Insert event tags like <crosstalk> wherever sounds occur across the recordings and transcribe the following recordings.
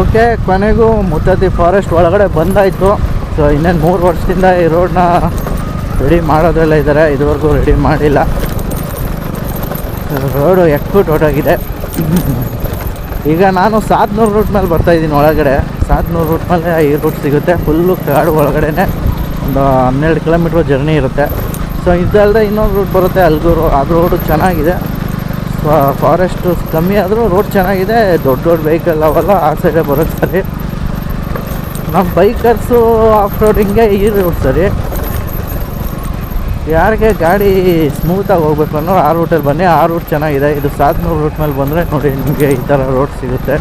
Okay, ಕೊನೆಗೂ ಮುತ್ತತಿ forest ಒಳಗಡೆ ಬಂದಾಯಿತು. So ಇನ್ನೇನು ಮೂರು ವರ್ಷದಿಂದ ಈ ರೋಡನ್ನ ರೆಡಿ ಮಾಡೋದೆಲ್ಲ ಇದ್ದಾರೆ ಇದುವರೆಗೂ ರೆಡಿ ಮಾಡಿಲ್ಲ. ರೋಡು ಎಕ್ಕು ಟೋಟಾಗಿದೆ ಈಗ ನಾನು ಸಾತ್ನೂರು ರೂಟ್ ಮೇಲೆ ಬರ್ತಾಯಿದ್ದೀನಿ ಒಳಗಡೆ. ಸಾತ್ನೂರು ರೂಟ್ ಮೇಲೆ ಈ ರೂಟ್ ಸಿಗುತ್ತೆ ಫುಲ್ಲು ಕಾಡು ಒಳಗಡೆನೆ ಒಂದು ಹನ್ನೆರಡು ಕಿಲೋಮೀಟ್ರ್ ಜರ್ನಿ ಇರುತ್ತೆ. ಸೊ ಇದಲ್ಲದೆ ಇನ್ನೊಂದು ರೂಟ್ ಬರುತ್ತೆ, ಅಲ್ಗೂರು. ಅದು ರೋಡು ಚೆನ್ನಾಗಿದೆ. ಫಾರೆಸ್ಟು ಕಮ್ಮಿ ಆದರೂ ರೋಡ್ ಚೆನ್ನಾಗಿದೆ, ದೊಡ್ಡ ದೊಡ್ಡ ವೆಹಿಕಲ್ ಅವೆಲ್ಲ ಆ ಸೈಡೇ ಬರೋದು ಸರಿ. ನಮ್ಮ ಬೈಕರ್ಸು ಆಫ್ ರೋಡಿಂಗೆ ಈ ರೂಟ್ ಸರಿ. ಯಾರಿಗೆ ಗಾಡಿ ಸ್ಮೂತಾಗಿ ಹೋಗ್ಬೇಕು ಅನ್ನೋ ಆ ರೂಟಲ್ಲಿ ಬನ್ನಿ, ಆ ರೂಟ್ ಚೆನ್ನಾಗಿದೆ. ಇದು ಸಾತ್ನೂರು ರೂಟ್ ಮೇಲೆ ಬಂದರೆ ನೋಡಿ ನಿಮಗೆ ಈ ಥರ ರೋಡ್ ಸಿಗುತ್ತೆ.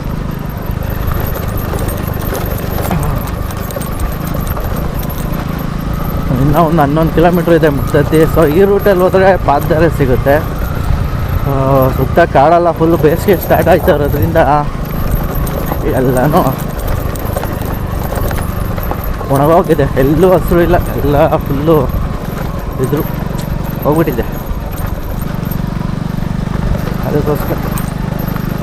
ಇನ್ನೂ ಒಂದು ಹನ್ನೊಂದು ಕಿಲೋಮೀಟ್ರ್ ಇದೆ ಮುತ್ತತ್ತಿ ಸೊ ಈ ರೂಟಲ್ಲಿ ಹೋದರೆ ಪಾದಾರೆ ಸಿಗುತ್ತೆ. ಸುತ್ತ ಕಾಡೆಲ್ಲ ಫುಲ್ಲು ಬೇಸಿಗೆ ಸ್ಟಾರ್ಟ್ ಆಯ್ತಾ ಇರೋದ್ರಿಂದ ಎಲ್ಲನೂ ಒಣಗೋಗಿದೆ. ಎಲ್ಲೂ ಹಸಿರು ಇಲ್ಲ, ಎಲ್ಲ ಫುಲ್ಲು ಇದ್ರು. ಹೋಗ್ಬಿಟ್ಟಿದೆ. ಅದಕ್ಕೋಸ್ಕರ.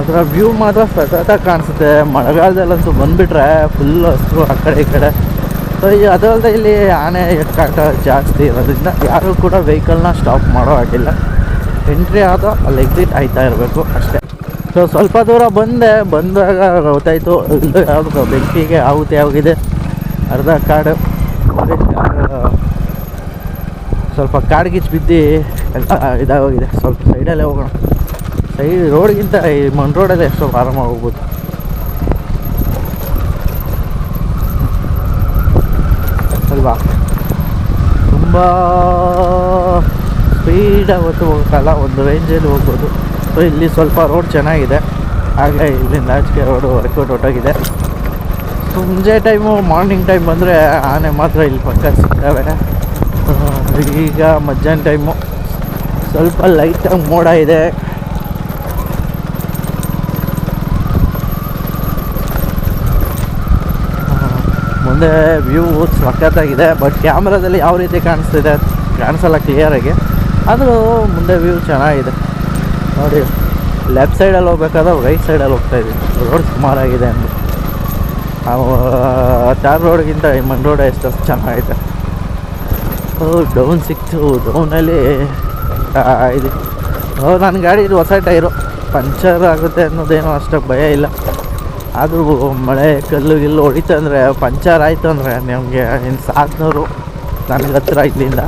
ಅದರ ವ್ಯೂ ಮಾತ್ರ ಸತತ ಕಾಣಿಸುತ್ತೆ. ಮಳೆಗಾಲದಲ್ಲಂತೂ ಬಂದುಬಿಟ್ರೆ ಫುಲ್ ಹಸಿರು ಆ ಕಡೆ ಈ ಕಡೆ. ಸೊ ಈ ಅದಲ್ಲದೆ ಇಲ್ಲಿ ಆನೆ ಎಟ್ಕಾಟ ಜಾಸ್ತಿ ಇರೋದ್ರಿಂದ ಯಾರೂ ಕೂಡ ವೆಹಿಕಲ್ನ ಸ್ಟಾಪ್ ಮಾಡೋ ಹಾಗಿಲ್ಲ. ಎಂಟ್ರಿ ಆದ ಅಲ್ಲಿ ಎಕ್ಸಿಟ್ ಆಯ್ತಾ ಇರಬೇಕು ಅಷ್ಟೇ. ಸೊ ಸ್ವಲ್ಪ ದೂರ ಬಂದೆ. ಬಂದಾಗ ಗೊತ್ತಾಯಿತು ಯಾವುದು ಬೆಂಕಿಗೆ ಆಹುತಿ ಆಗಿದೆ ಅರ್ಧ ಕಾಡು ಸ್ವಲ್ಪ ಕಾಡ್ಗಿಚ್ಚು ಬಿದ್ದು ಎಲ್ಲ ಇದಾಗೋಗಿದೆ. ಸ್ವಲ್ಪ ಸೈಡಲ್ಲೇ ಹೋಗೋಣ. ಸೈಡ್ ರೋಡ್ಗಿಂತ ಈ ಮಣ್ ರೋಡಲ್ಲೇ ಎಷ್ಟೋ ಆರಾಮಾಗಿ ಹೋಗ್ಬೋದು. ಅಲ್ವಾ? ತುಂಬ ಸ್ಪೀಡಾಗಿ ಹೊತ್ತು ಹೋಗೋಕ್ಕಲ್ಲ ಒಂದು ರೇಂಜಲ್ಲಿ ಹೋಗ್ಬೋದು. ಸೊ ಇಲ್ಲಿ ಸ್ವಲ್ಪ ರೋಡ್ ಚೆನ್ನಾಗಿದೆ. ಹಾಗೆ ಇಲ್ಲಿಂದ ಆಚೆಗೆ ರೋಡು ವರ್ಕೌಟ್ ಹೊಟ್ಟೋಗಿದೆ ಮುಂಜೆ ಟೈಮು ಮಾರ್ನಿಂಗ್ ಟೈಮ್ ಬಂದರೆ ಆನೆ ಮಾತ್ರ ಇಲ್ಲಿ ಪಕ್ಕ ಸಿಗ್ತವೆ. ಈಗ ಮಧ್ಯಾಹ್ನ ಟೈಮು ಸ್ವಲ್ಪ ಲೈಟಾಗಿ ಮೋಡ ಇದೆ. ಮುಂದೆ ವ್ಯೂ ಸಖತ್ತಾಗಿದೆ ಬಟ್ ಕ್ಯಾಮ್ರಾದಲ್ಲಿ ಯಾವ ರೀತಿ ಕಾಣಿಸ್ತಿದೆ ಕಾಣಿಸಲ್ಲ ಕ್ಲಿಯರಾಗಿ ಆದರೂ ಮುಂದೆ ವ್ಯೂ ಚೆನ್ನಾಗಿದೆ. ನೋಡಿ ಲೆಫ್ಟ್ ಸೈಡಲ್ಲಿ ಹೋಗ್ಬೇಕಾದ್ರೆ ರೈಟ್ ಸೈಡಲ್ಲಿ ಹೋಗ್ತಾ ಇದ್ದೀವಿ. ರೋಡ್ ಸುಮಾರಾಗಿದೆ ಅಂದರು ನಾವು ಚಾರ್ ರೋಡ್ಗಿಂತ ಈ ಮನ್ ರೋಡ್ ಎಷ್ಟು ಚೆನ್ನಾಗಿದೆ. ಡೌನ್ ಸಿಕ್ತು. ಡೌನಲ್ಲಿ ಇದು. ನನ್ನ ಗಾಡಿ ಇದು ಹೊಸ ಟೈರು. ಪಂಚರ್ ಆಗುತ್ತೆ ಅನ್ನೋದೇನೋ ಅಷ್ಟು ಭಯ ಇಲ್ಲ. ಆದರೂ ಮಳೆ, ಕಲ್ಲು ಗಿಲ್ಲು ಹೊಡಿತು ಅಂದರೆ ಪಂಚರ್ ಆಯಿತು ಅಂದರೆ ನಮಗೆ ಇನ್ನು ಸಾತ್ನೂರು ನನಗೆ ಹತ್ರ ಇಲ್ಲಿಂದ.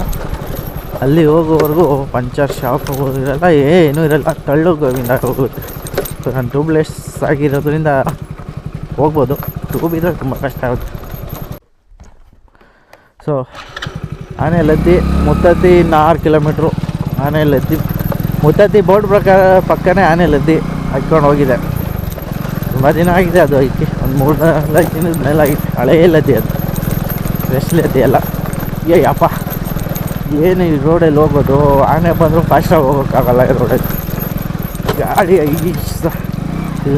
ಅಲ್ಲಿ ಹೋಗೋವರೆಗೂ ಪಂಚರ್ ಶಾಪ್ ಹೋಗೋದಿರಲ್ಲ ಏನೂ ಇರಲ್ಲ ತಳ್ಳು ಗೋವಿಂದ ಹೋಗುತ್ತೆ ಸೊ ನಾನು ಟ್ಯೂಬ್ಲೆಸ್ ಆಗಿರೋದ್ರಿಂದ ಹೋಗ್ಬೋದು. ಟ್ಯೂಬ್ ಇದ್ರೆ ತುಂಬ ಕಷ್ಟ ಆಗುತ್ತೆ. ಸೊ ಆನೆ ಲದ್ದಿ ಮುತ್ತತ್ತಿ ಇನ್ನು ಆರು ಕಿಲೋಮೀಟ್ರು ಆನೆ ಲದ್ದಿ ಮುತ್ತತ್ತಿ ಬೋರ್ಡ್ ಪ್ರಕಾರ ಪಕ್ಕನೇ ಆನೆ ಲದ್ದಿ ಹಾಕ್ಕೊಂಡು ಹೋಗಿದೆ. ತುಂಬ ದಿನ ಆಗಿದೆ ಅದು ಐತಿ ಒಂದು ಮೂರು ದಿನದ ಮೇಲೆ ಆಗಿತ್ತು ಹಳೇ ಲದ್ದಿ ಅದು. ಫ್ರೆಶ್ ಲದ್ದಿ ಎಲ್ಲ. ಏ ಯಪ್ಪ ಏನು ಈ ರೋಡಲ್ಲಿ ಹೋಗೋದು ಆನೆ ಬಂದರೂ ಫಾಸ್ಟಾಗಿ ಹೋಗೋಕ್ಕಾಗಲ್ಲ ಈ ರೋಡಲ್ಲಿ ಗಾಡಿ ಇಲ್ಲಿ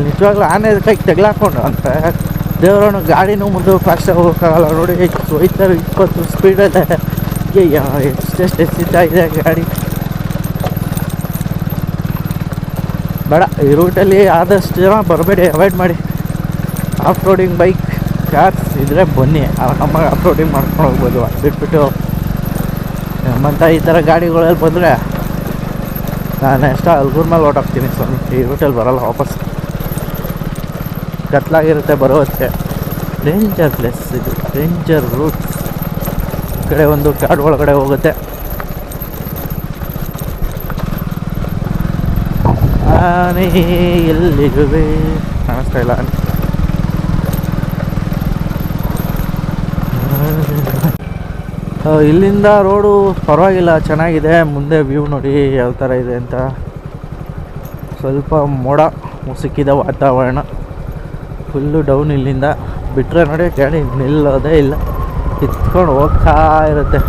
ನಿಜವಾಗ್ಲೂ ಆನೆ ಕೈಗೆ ತೆಗ್ಲಾಕೊಂಡು ಅಂತ ದೇವರನ್ನು ಗಾಡಿನೂ ಮುಂದೆ ಫಾಸ್ಟಾಗಿ ಹೋಗೋಕ್ಕಾಗಲ್ಲ. ನೋಡಿ ಹೋಯ್ತಾರೆ ಇಪ್ಪತ್ತು ಸ್ಪೀಡಲ್ಲೇ ಎಷ್ಟು ಎಷ್ಟೆಷ್ಟು ಎಸ್ಸಿತಾ ಇದೆ ಗಾಡಿ. ಬೇಡ, ಈ ರೂಟಲ್ಲಿ ಆದಷ್ಟು ಜನ ಬರಬೇಡಿ ಅವಾಯ್ಡ್ ಮಾಡಿ. ಆಫ್ ರೋಡಿಂಗ್ ಬೈಕ್ ಕಾರ್ಸ್ ಇದ್ದರೆ ಬನ್ನಿ. ಆರಾಮಾಗಿ ಆಫ್ ರೋಡಿಂಗ್ ಮಾಡ್ಕೊಂಡು ಹೋಗ್ಬೋದು. ಬಿಟ್ಬಿಟ್ಟು ನಮ್ಮಂಥ ಈ ಥರ ಗಾಡಿಗಳಲ್ಲಿ ಬಂದರೆ ನಾನು ಎಷ್ಟೋ ಅಲ್ಗೂರ್ ಮೇಲೆ ಓಡಾಕ್ತೀನಿ ಸ್ವಾಮಿ. ಈ ರೂಟಲ್ಲಿ ಬರಲ್ಲ ವಾಪಸ್. ಕತ್ಲಾಗಿರುತ್ತೆ ಬರೋದಕ್ಕೆ ಡೇಂಜರ್ ಪ್ಲೇಸ್ ಇದು. ಡೇಂಜರ್ ರೂಟ್ಸ್ ಈ ಕಡೆ ಒಂದು ಕಾಡು ಒಳಗಡೆ ಹೋಗುತ್ತೆ. ಎಲ್ಲಿರುವೆ? ಕಾಣಿಸ್ತಾ ಇಲ್ಲ ಆನೆ. ಆ, ಇಲ್ಲಿಂದ ರೋಡು ಪರವಾಗಿಲ್ಲ, ಚೆನ್ನಾಗಿದೆ, ಮುಂದೆ ವ್ಯೂ ನೋಡಿ ಯಾವ ಥರ ಇದೆ ಅಂತ. ಸ್ವಲ್ಪ ಮೋಡ, ಮುಸುಕಿದ ವಾತಾವರಣ. ಫುಲ್ಲು ಡೌನ್ ಇಲ್ಲಿಂದ. ಬಿಟ್ಟರೆ ನೋಡಿ, ಗಾಡಿ ನಿಲ್ಲೋದೇ ಇಲ್ಲ. ಕಿತ್ಕೊಂಡು ಹೋಗ್ತಾ ಇರುತ್ತೆ.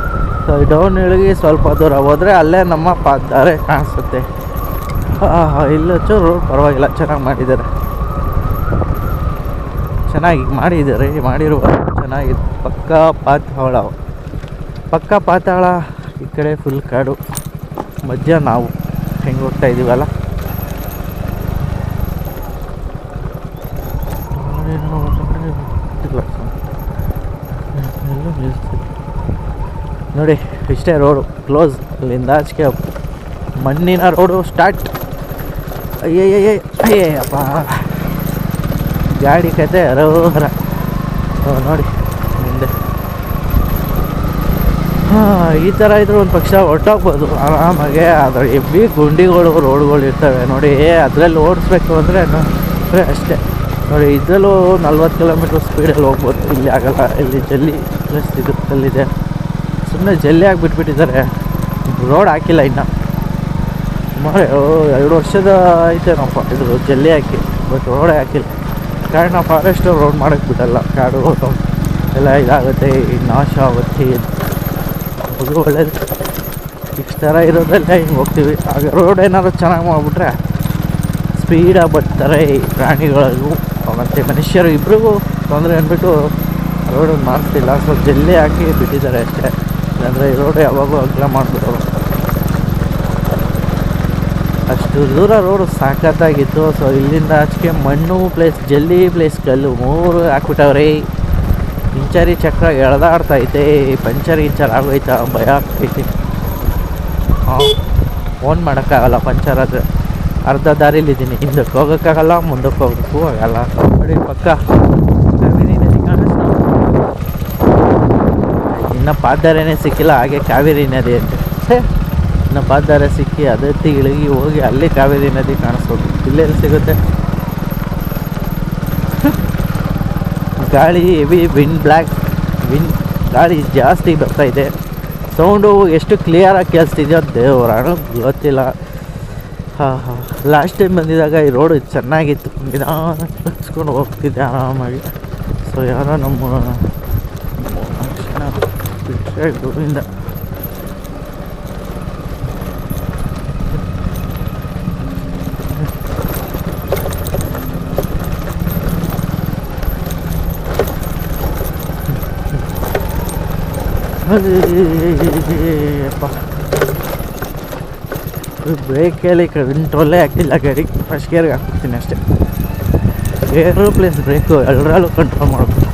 ಸೊ ಡೌನ್ ಇಳಿಗಿ ಸ್ವಲ್ಪ ದೂರ ಹೋದರೆ ಅಲ್ಲೇ ನಮ್ಮ ಪಾದಾರೆ ಕಾಣಿಸುತ್ತೆ. ಇಲ್ಲಚ್ಚು ರೋಡ್ ಪರವಾಗಿಲ್ಲ, ಚೆನ್ನಾಗಿ ಮಾಡಿದ್ದಾರೆ. ಚೆನ್ನಾಗಿ ಮಾಡಿದ್ದಾರೆ, ಮಾಡಿರುವ ಚೆನ್ನಾಗಿದೆ ಪಕ್ಕ ಪಾತಾಳ ಪಕ್ಕ ಪಾತಾಳ, ಈ ಕಡೆ ಫುಲ್ ಕಾಡು. ಮಧ್ಯ ನಾವು. ಹೆಂಗೆ ಹೋಗ್ತಾ ಇದ್ದೀವಲ್ಲ ನೋಡಿ, ಇಷ್ಟೇ ರೋಡು ಕ್ಲೋಸ್ ಅಲ್ಲಿಂದ ಆಚೆಗೆ ಮಣ್ಣಿನ ರೋಡು ಸ್ಟಾರ್ಟ್ ಅಯ್ಯಯ್ಯಯ್ಯ, ಅಯ್ಯಯ್ಯಪ್ಪ. ಗಾಡಿ ಕತೆ ರೋರ ನೋಡಿ. ಈ ಥರ ಇದ್ರೆ ಒಂದು ಪಕ್ಷ ಹೊರ್ಟೋಗ್ಬೋದು. ಆರಾಮಾಗೆ ಆದರೆ ಎಬ್ಬಿ ಗುಂಡಿಗಳು, ರೋಡ್ಗಳು ಇರ್ತವೆ. ನೋಡಿ ಅದರಲ್ಲಿ ಓಡಿಸ್ಬೇಕು ಅಂದರೆ ಅಂದರೆ ಅಷ್ಟೇ. ನೋಡಿ, ಇದರಲ್ಲೂ ನಲ್ವತ್ತು ಕಿಲೋಮೀಟ್ರ್ ಸ್ಪೀಡಲ್ಲಿ ಹೋಗ್ಬೋದು. ಇಲ್ಲಿ ಆಗಲ್ಲ. ಇಲ್ಲಿ ಜಲ್ಲಿ ಪ್ಲಸ್ ಇದು ಕಲ್ಲಿದೆ ಸುಮ್ಮನೆ ಜಲ್ಲಿ ಆಗಿಬಿಟ್ಬಿಟ್ಟಿದ್ದಾರೆ. ರೋಡ್ ಹಾಕಿಲ್ಲ ಇನ್ನು. ಸುಮಾರು ಎರಡು ವರ್ಷದ ಐತೆನಪ್ಪ ಇದು ಜಲ್ಲಿ ಹಾಕಿ. ಬಟ್ ರೋಡೇ ಹಾಕಿಲ್ಲ. ಕಾರಣ ಫಾರೆಸ್ಟ್ ರೋಡ್ ಮಾಡೋಕ್ಕೆ ಬಿಡಲ್ಲ. ಕಾಡು, ಎಲ್ಲ ಇದಾಗುತ್ತೆ. ನಾಶ ಆಗುತ್ತೆ. ಅದು ಒಳ್ಳೇದು ಇಷ್ಟು ಥರ ಇರೋದಲ್ಲೇ ಹಿಂಗೆ ಹೋಗ್ತೀವಿ? ಆಗ ರೋಡ್ ಏನಾದ್ರು ಚೆನ್ನಾಗಿ ಮಾಡಿಬಿಟ್ರೆ ಸ್ಪೀಡಾಗಿ ಬರ್ತಾರೆ ಈ ಪ್ರಾಣಿಗಳಿಗೂ. ಮತ್ತು ಮನುಷ್ಯರು ಇಬ್ಬರಿಗೂ ತೊಂದರೆ ಅಂದ್ಬಿಟ್ಟು ರೋಡ್ ಮಾಡಿಸ್ತಿಲ್ಲ. ಸ್ವಲ್ಪ ಜಲ್ಲಿ ಹಾಕಿ ಬಿಟ್ಟಿದ್ದಾರೆ ಅಷ್ಟೇ. ಇಲ್ಲಾಂದರೆ ಈ ರೋಡ್ ಯಾವಾಗಲೂ ಅಗ್ಲ ಮಾಡಿಬಿಡೋರು ಅಷ್ಟು ದೂರ ರೋಡು ಸಾಕತ್ತಾಗಿತ್ತು ಸೊ ಇಲ್ಲಿಂದ ಆಚೆಗೆ ಮಣ್ಣು ಪ್ಲೇಸ್ ಜಲ್ಲಿ ಪ್ಲೇಸ್ ಕಲ್ಲು ಮೂರು ಹಾಕ್ಬಿಟ್ಟವ್ರೆ. ಇಂಚರಿ ಚಕ್ರ ಎಳ್ದಾಡ್ತೈತೆ, ಪಂಚರ್ ಇಂಚರ್ ಆಗೋಯ್ತಾ ಭಯ ಆಗ್ತೈತಿ. ಹಾಂ ಫೋನ್ ಮಾಡೋಕ್ಕಾಗಲ್ಲ ಪಂಚರ್ ಆದರೆ. ಅರ್ಧ ದಾರಿಲಿದ್ದೀನಿ ಹಿಂದಕ್ಕೆ ಹೋಗೋಕ್ಕಾಗಲ್ಲ, ಮುಂದಕ್ಕೆ ಹೋಗೋಕ್ಕೂ ಆಗಲ್ಲ ನೋಡಿ, ಪಕ್ಕ ಕಾವೇರಿ ನದಿ ಕಾಣಿಸ್ತಾ ಇನ್ನು ಪಾದಾರೇನೇ ಸಿಕ್ಕಿಲ್ಲ, ಹಾಗೆ ಕಾವೇರಿ ನದಿ ಅಂತ. ಇನ್ನು ಪಾದಾರ ಸಿಕ್ಕಿ ಅದೇ ಇಳಗಿ ಹೋಗಿ ಅಲ್ಲಿ ಕಾವೇರಿ ನದಿ ಕಾಣಿಸೋದು ಇಲ್ಲೆಲ್ಲಿ ಸಿಗುತ್ತೆ? ಗಾಳಿ ಹೆವಿ ವಿಂಡ್ ಬ್ಲ್ಯಾಕ್ ವಿಂಡ್ ಗಾಳಿ ಜಾಸ್ತಿ ಬರ್ತಾ ಇದೆ. ಸೌಂಡು ಎಷ್ಟು ಕ್ಲಿಯರಾಗಿ ಕೇಳಿಸ್ತಿದೆಯೋ ದೇವರಾಣ ಗೊತ್ತಿಲ್ಲ. ಹಾಂ ಹಾಂ. ಲಾಸ್ಟ್ ಟೈಮ್ ಬಂದಿದ್ದಾಗ ಈ ರೋಡು ಚೆನ್ನಾಗಿತ್ತು. ನಿಧಾನ ಹೋಗ್ತಿದ್ದೆ ಆರಾಮಾಗಿ. ಸೊ ಯಾರೋ ನಮ್ಮ ಗೋವಿಂದ ಅಪ್ಪ ಬ್ರೇಕಲ್ಲಿ ಕಂಟ್ರೋಲೇ ಆಗ್ತಿಲ್ಲ ಗಾಡಿ ಫಸ್ಟ್ ಗೇರ್ಗೆ ಹಾಕ್ಬಿಡ್ತೀನಿ ಅಷ್ಟೇ. ಗೇರು ಪ್ಲೇಸ್ ಬ್ರೇಕು ಎಲ್ಲರಲ್ಲೂ ಕಂಟ್ರೋಲ್ ಮಾಡಬೇಕು.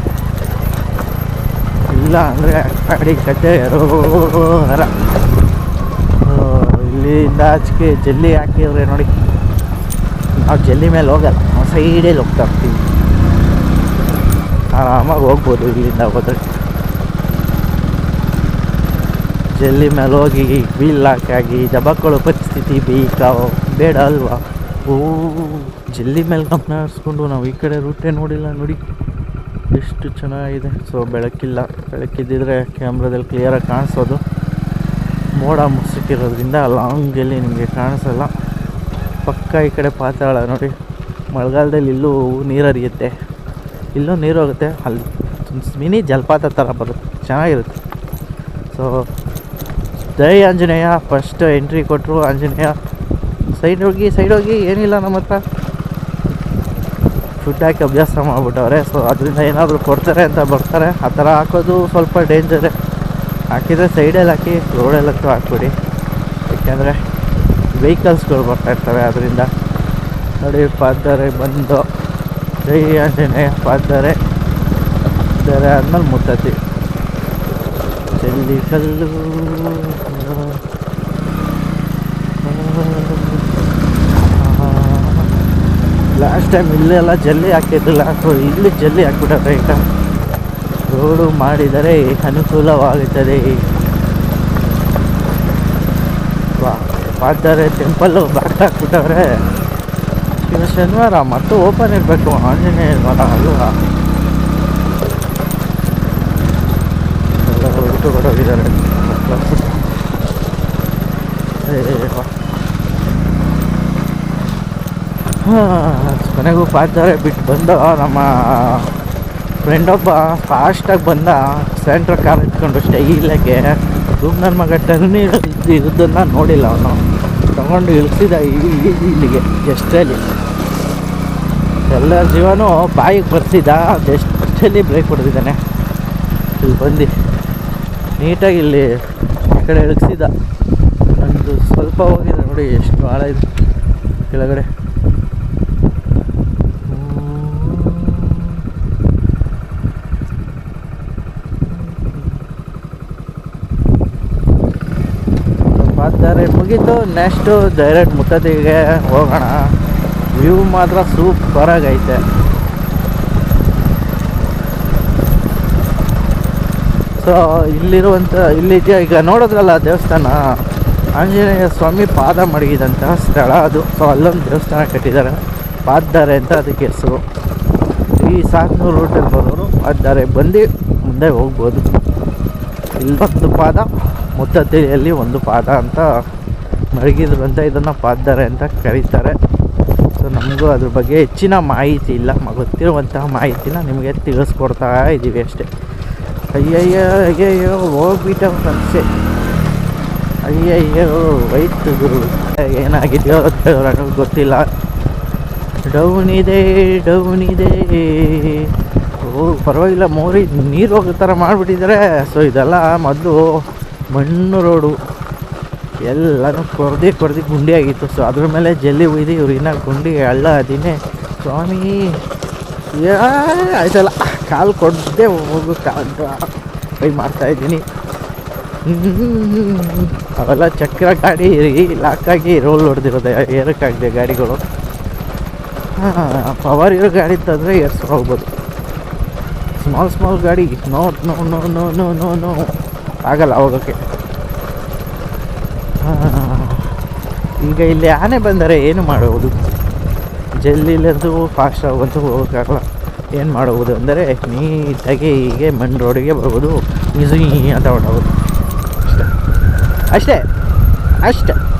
ಇಲ್ಲ ಅಂದರೆ ಗಾಡಿ ಕತೆ ಹರ. ಇಲ್ಲಿಂದ ಆಚೆಗೆ ಜಲ್ಲಿ ಹಾಕಿದ್ರೆ ನೋಡಿ. ನಾವು ಜಲ್ಲಿ ಮೇಲೆ ಹೋಗಲ್ಲ, ನಾವು ಸೈಡಲ್ಲಿ ಹೋಗ್ತಾ ಇರ್ತೀವಿ. ಆರಾಮಾಗಿ ಹೋಗ್ಬೋದು ಇಲ್ಲಿಂದ ಹೋದ್ರೆ. ಜಲ್ಲಿ ಮೇಲೆ ಹೋಗಿ ವೀಲ್ ಹಾಕಾಗಿ ಪರಿಸ್ಥಿತಿ ಬೇಕಾ ಬೇಡ ಅಲ್ವಾ ಓ, ಜಲ್ಲಿ ಮೇಲೆ ಗಮನ ಹರಿಸ್ಕೊಂಡು ನಾವು ಈ ಕಡೆ ರೂಟೇ ನೋಡಿಲ್ಲ ನೋಡಿ. ಎಷ್ಟು ಚೆನ್ನಾಗಿದೆ. ಸೊ ಬೆಳಕಿಲ್ಲ. ಬೆಳಕಿದ್ದಿದ್ರೆ ಕ್ಯಾಮ್ರಾದಲ್ಲಿ ಕ್ಲಿಯರಾಗಿ ಕಾಣಿಸೋದು. ಮೋಡ ಮುಸುಕಿರೋದ್ರಿಂದ ಲಾಂಗಲ್ಲಿ ನಿಮಗೆ ಕಾಣಿಸಲ್ಲ. ಪಕ್ಕ ಈ ಕಡೆ ಪಾತಾಳ ನೋಡಿ. ಮಳೆಗಾಲದಲ್ಲಿ ಇಲ್ಲೂ ನೀರು ಹರಿಯುತ್ತೆ. ಇಲ್ಲೂ ನೀರು ಹೋಗುತ್ತೆ. ಅಲ್ಲಿ ಮಿನಿ ಜಲಪಾತ ಥರ ಬರುತ್ತೆ. ಚೆನ್ನಾಗಿರುತ್ತೆ. ಸೊ ಜೈ ಆಂಜನೇಯ ಫಸ್ಟ್ ಎಂಟ್ರಿ ಕೊಟ್ಟರು ಆಂಜನೇಯ. ಸೈಡ್ ಹೋಗಿ ಸೈಡ್ ಹೋಗಿ, ಏನಿಲ್ಲ ನಮ್ಮ ಹತ್ರ ಫುಡ್ ಹಾಕಿ ಅಭ್ಯಾಸ ಮಾಡಿಬಿಟ್ಟವ್ರೆ ಸೊ ಅದರಿಂದ ಏನಾದರೂ ಕೊಡ್ತಾರೆ ಅಂತ ಬರ್ತಾರೆ. ಆ ಥರ ಹಾಕೋದು ಸ್ವಲ್ಪ ಡೇಂಜರೇ ಹಾಕಿದರೆ ಸೈಡಲ್ಲಿ ಹಾಕಿ ರೋಡಲ್ಲಂತೂ ಹಾಕ್ಬಿಡಿ. ಏಕೆಂದರೆ ವೆಹಿಕಲ್ಸ್ಗಳು ಬರ್ತಾ ಇರ್ತವೆ ಅದರಿಂದ ನೋಡಿ, ಪಾದರೆ ಬಂದು. ಜೈ ಆಂಜನೇಯ, ಪಾದರೆ. ಬೇರೆ ಆದ್ಮೇಲೆ ಮುತ್ತತಿ ಜಲ್ಲಿ ಕಲ್ಲು ಲಾಸ್ಟ್ ಟೈಮ್ ಇಲ್ಲೆಲ್ಲ ಜಲ್ಲಿ ಹಾಕಿದ್ದಿಲ್ಲ ಇಲ್ಲಿ ಜಲ್ಲಿ ಹಾಕ್ಬಿಟ್ಟಾರೆ ಈಗ. ರೋಡು ಮಾಡಿದರೆ ಅನುಕೂಲವಾಗುತ್ತದೆ. ಮಾಡ್ತಾರೆ ಟೆಂಪಲ್ಲು ಬ್ಯಾಕ್ ಹಾಕ್ಬಿಟ್ಟವ್ರೆ. ಇವತ್ತು ಶನಿವಾರ ಮತ್ತು ಓಪನ್ ಇರಬೇಕು ಆಂಜನೇಯ ಅಲ್ವಾ? ಎಲ್ಲ ಹೊರಟು ಕೊಡೋಗಿದ್ದಾರೆ ಕೊನೆಗೂ ಪಾತಾರೆ ಬಿಟ್ಟು ಬಂದು ನಮ್ಮ ಫ್ರೆಂಡ್ ಒಬ್ಬ ಫಾಸ್ಟಾಗಿ ಬಂದ. ಸೆಂಟ್ರ್ ಕಾರ್ ಇಟ್ಕೊಂಡು ಸ್ಟೈಲಾಗೆ ರೂಮ್ ನನ್ನ ಮಗ ಟರ್ನ್ ಇರೋದನ್ನು ನೋಡಿಲ್ಲ ಅವನು. ತಗೊಂಡು ಇಳಿಸಿದ ಇಲ್ಲಿಗೆ ಜಸ್ಟಲ್ಲಿ ಎಲ್ಲರ ಜೀವನೂ ಬಾಯಿಗೆ ಬರ್ತಿದ್ದ ಜಸ್ಟಲ್ಲಿ ಬ್ರೇಕ್ ಹೊಡೆದಿದ್ದಾನೆ. ಇಲ್ಲಿ ಬಂದು. ನೀಟಾಗಿ ಇಲ್ಲಿ ಈ ಕಡೆ ಇಳಿಸಿದ. ನಂದು ಸ್ವಲ್ಪ ಹೋಗಿದೆ ನೋಡಿ, ಎಷ್ಟು ಆಳ ಇದೆ ಕೆಳಗಡೆ. ಮುಗೀತು. ನೆಕ್ಸ್ಟು ಡೈರೆಕ್ಟ್ ಮುಖದಿಗೆ ಹೋಗೋಣ. ವ್ಯೂ ಮಾತ್ರ ಸೂಪರಾಗೈತೆ ಸೊ ಇಲ್ಲಿರುವಂಥ ಇಲ್ಲಿದೆಯಾ ಈಗ ನೋಡೋದ್ರಲ್ಲ ದೇವಸ್ಥಾನ? ಆಂಜನೇಯ ಸ್ವಾಮಿ ಪಾದ ಮಡಗಿದಂತಹ ಸ್ಥಳ ಅದು. ಸೊ ಅಲ್ಲೊಂದು ದೇವಸ್ಥಾನ ಕಟ್ಟಿದ್ದಾರೆ ಪಾದ್ದಾರೆ ಅಂತ ಅದಕ್ಕೆ ಹೆಸರು. ಈ ಸಾಕ್ನೂರು ರೂಟಲ್ಲಿ ಬರೋರು ಪಾದ್ದಾರೆ ಬಂದು ಮುಂದೆ ಹೋಗ್ಬೋದು. ಇಲ್ಲೊಂದು ಪಾದ ಮುತ್ತತ್ತಿಯಲ್ಲಿ ಒಂದು ಪಾದ ಅಂತ ಮಡಗಿದ್ರು ಅಂತ ಇದನ್ನು ಪಾದ್ದಾರೆ ಅಂತ ಕರೀತಾರೆ. ಸೊ ನಮಗೂ ಅದ್ರ ಬಗ್ಗೆ ಹೆಚ್ಚಿನ ಮಾಹಿತಿ ಇಲ್ಲ. ಗೊತ್ತಿರುವಂತಹ ಮಾಹಿತಿನ ನಿಮಗೆ ತಿಳಿಸ್ಕೊಡ್ತಾ ಇದ್ದೀವಿ ಅಷ್ಟೇ. ಅಯ್ಯಯ್ಯೋ ಅಯ್ಯಯ್ಯೋ ಹೋಗ್ಬಿಟ್ಟ ಸಂಸೆ. ಅಯ್ಯಯ್ಯೋ ವೈಟ್ ಗುರು. ಏನಾಗಿದೆಯೋ ನನಗೆ ಗೊತ್ತಿಲ್ಲ. ಡೌನ್ ಇದೆ ಡೌನ್ ಇದೆ ಓ, ಪರವಾಗಿಲ್ಲ ಮೋರಿ, ನೀರು ಹೋಗೋ ಥರ ಮಾಡಿಬಿಟ್ಟಿದ್ದಾರೆ ಸೊ, ಇದೆಲ್ಲ ಮೊದಲು ಮಣ್ಣು ರೋಡು. ಎಲ್ಲನೂ ಕೊರ್ದಿ ಕೊರ್ದಿ ಗುಂಡಿ ಆಗಿತ್ತು. ಸೊ, ಅದ್ರ ಮೇಲೆ ಜಲ್ಲಿ ಉಯ್ದು ಇವ್ರು ಇನ್ನೂ ಗುಂಡಿ ಹಳ್ಳ ಅದಿನೇ ಸ್ವಾಮಿ ಆಯ್ತಲ್ಲ. ಕಾಲು ಕೊಡದೆ ಹೋಗು ಕಾಲು ಟ್ರೈ ಮಾಡ್ತಾ ಇದ್ದೀನಿ. ಅವೆಲ್ಲ ಚಕ್ರ ಗಾಡಿ ಲಾಕಾಗಿ ರೋಲ್ ಹೊಡೆದಿರೋದೆ. ಏರಕ್ಕಾಗಿದೆ ಗಾಡಿಗಳು. ಪವರ್ ಇರೋ ಗಾಡಿ ತಂದರೆ ಏರ್ಸ್ಕೊಂಡು ಹೋಗ್ಬೋದು. ಸ್ಮಾಲ್ ಸ್ಮಾಲ್ ಗಾಡಿ. No no no no no no no ಆಗಲ್ಲ ಹೋಗೋಕ್ಕೆ ಈಗ ಇಲ್ಲಿ ಆನೆ ಬಂದರೆ ಏನು ಮಾಡುವುದು? ಜಲ್ಲಿಲ್ಲಂತೂ ಫಾಸ್ಟ್ ಆಗುವಂತೂ ಹೋಗೋಕ್ಕಾಗಲ್ಲ. ಏನು ಮಾಡುವುದು ಅಂದರೆ ನೀಟಾಗಿ ಹೀಗೆ ಮಣ್ಣು ರೋಡಿಗೆ ಬರುವುದು ಈಸಿ ಅಂತ ಅಷ್ಟೇ. ಅಷ್ಟೇ. ಅಷ್ಟೇ.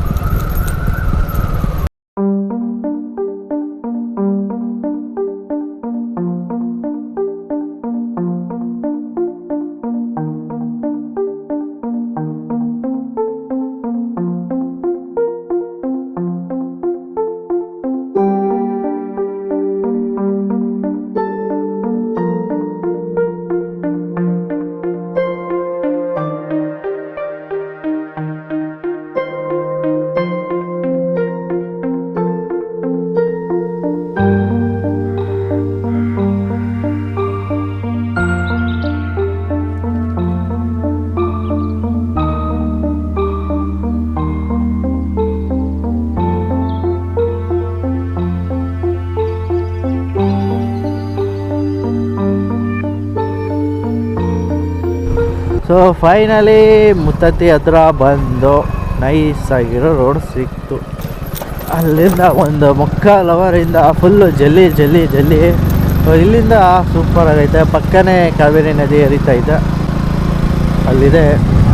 ಫೈನಲಿ ಮುತ್ತತ್ತಿ ಹತ್ರ ಬಂದು ನೈಸ್ ಆಗಿರೋ ರೋಡ್ ಸಿಕ್ತು. ಅಲ್ಲಿಂದ ಒಂದು ಮುಕ್ಕಾಲು ಅವರಿಂದ ಫುಲ್ಲು ಜಲ್ಲಿ ಜಲ್ಲಿ. ಜಲ್ಲಿ ಇಲ್ಲಿಂದ ಸೂಪರ್ ಆಗೈತೆ. ಪಕ್ಕನೇ ಕಾವೇರಿ ನದಿ ಹರಿತಾ ಇದೆ. ಅಲ್ಲಿದೆ.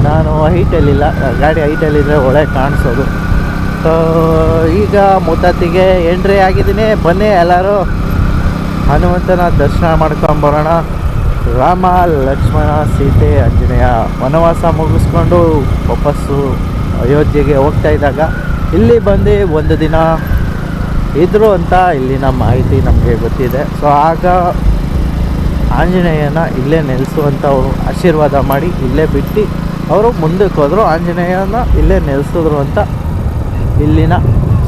ನಾನು ಹೈಟಲ್ಲಿಲ್ಲ ಗಾಡಿ ಹೈಟಲ್ಲಿದ್ದರೆ ಒಳ್ಳೆ ಕಾಣಿಸೋದು. ಸೊ ಈಗ ಮುತ್ತತ್ತಿಗೆ ಎಂಟ್ರಿ ಆಗಿದ್ದೀನಿ. ಬನ್ನಿ ಎಲ್ಲರೂ. ಹನುಮಂತನ ದರ್ಶನ ಮಾಡ್ಕೊಂಬರೋಣ ರಾಮ, ಲಕ್ಷ್ಮಣ, ಸೀತೆ, ಆಂಜನೇಯ ವನವಾಸ ಮುಗಿಸ್ಕೊಂಡು ವಾಪಸ್ಸು ಅಯೋಧ್ಯೆಗೆ ಹೋಗ್ತಾ ಇದ್ದಾಗ ಇಲ್ಲಿ ಬಂದು ಒಂದು ದಿನ ಇದ್ದರು ಅಂತ ಇಲ್ಲಿನ ಮಾಹಿತಿ ನಮಗೆ ಗೊತ್ತಿದೆ. ಸೊ ಆಗ ಆಂಜನೇಯನ ಇಲ್ಲೇ ನೆಲೆಸುವಂಥ ಅವರು ಆಶೀರ್ವಾದ ಮಾಡಿ ಇಲ್ಲೇ ಬಿಟ್ಟು ಅವರು ಮುಂದಕ್ಕೆ ಹೋದರು. ಆಂಜನೇಯನ ಇಲ್ಲೇ ನೆಲೆಸಿದ್ರು ಅಂತ ಇಲ್ಲಿನ